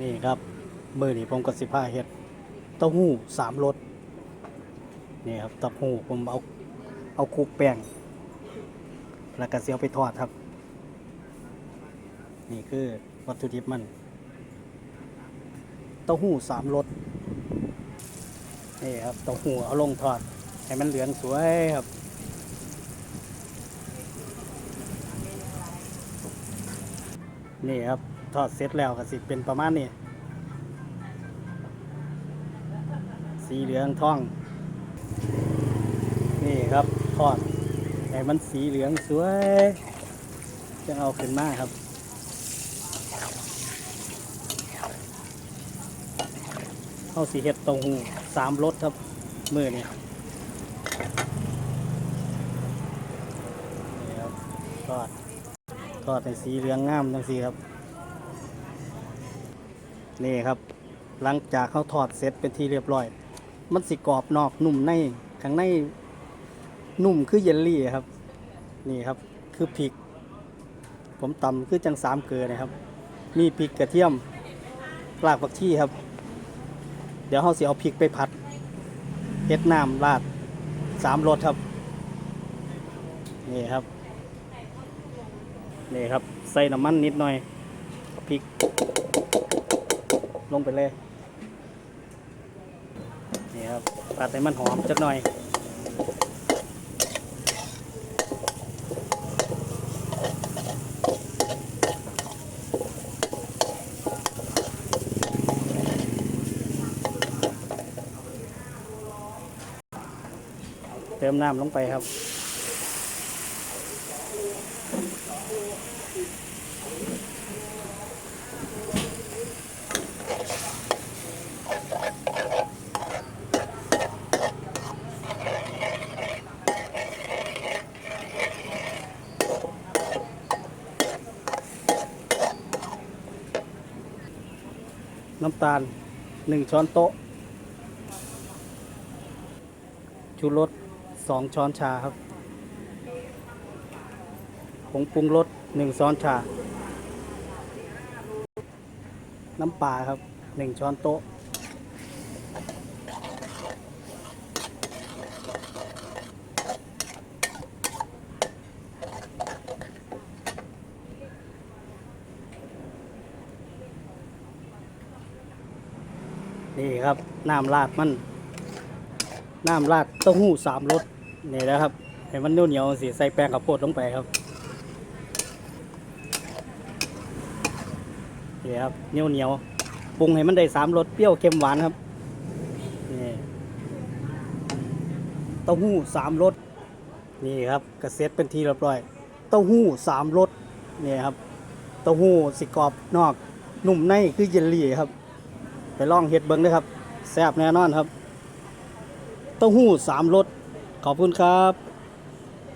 นี่ครับมือนี่ผมกับสิผ้าเฮ็ดเต้าหู้สามรสนี่ครับเต้าหู้ผมเอาเอาคลุกแป้งแล้วก็เสียวไปทอดครับ นี่คือวัตถุดิบมันเต้าหู้สามรสนี่ครับเต้าหู้เอาลงทอด ให้มันเหลืองสวยครับนี่ครับ ทอดเสร็จแล้วก็สิเป็นประมาณนี้ สีเหลืองทอง นี่ครับทอดให้มันสีเหลืองสวย จะเอาขึ้นมาครับเข้าสีเห็ดตรงสามรสครับ มือนี่นี่ครับทอดทอดในสีเหลืองงามจังสีครับ นี่ครับ หลังจากเขาทอดเสร็จเป็นที่เรียบร้อย มันสิกรอบนอกนุ่มในข้างในนุ่มคือเยลลี่ครับ นี่ครับคือพริก ผมตำคือจังสามเกลือนะครับ มีพริกกระเทียมรากผักชีครับ เดี๋ยวเขาสิเอาพริกไปผัดเฮ็ดน้ำราดสามรสครับ นี่ครับ นี่ครับ ใส่น้ำมันนิดหน่อยพริก ลงไปเลย นี่ครับผัดให้มันหอมจักหน่อย เติมน้ำลงไปครับ น้ำตาลหนึ่งช้อนโต๊ะ ชูรสสองช้อนชาครับ ผงปรุงรสหนึ่งช้อนชา น้ำปลาครับหนึ่งช้อนโต๊ะ นี่ครับน้ำราดมันน้ำราดเต้าหู้สามรสนี่นะครับให้มันเหนียวๆสิใส่แป้งข้าวโพดลงไปครับนี่ครับเหนียวเหนียวๆปรุงให้มันได้สามรสเปรี้ยวเค็มหวานครับนี่เต้าหู้สามรสนี่ครับกระเซ็ตเป็นทีเรียบร้อย เต้าหู้สามรสนี่ครับเต้าหู้สิกรอบนอก นุ่มในคือเยลลี่ครับ ไปลองเฮ็ดเบิ้งด้วยครับ แซ่บแน่นอนครับ เต้าหู้สามรสขอบคุณครับ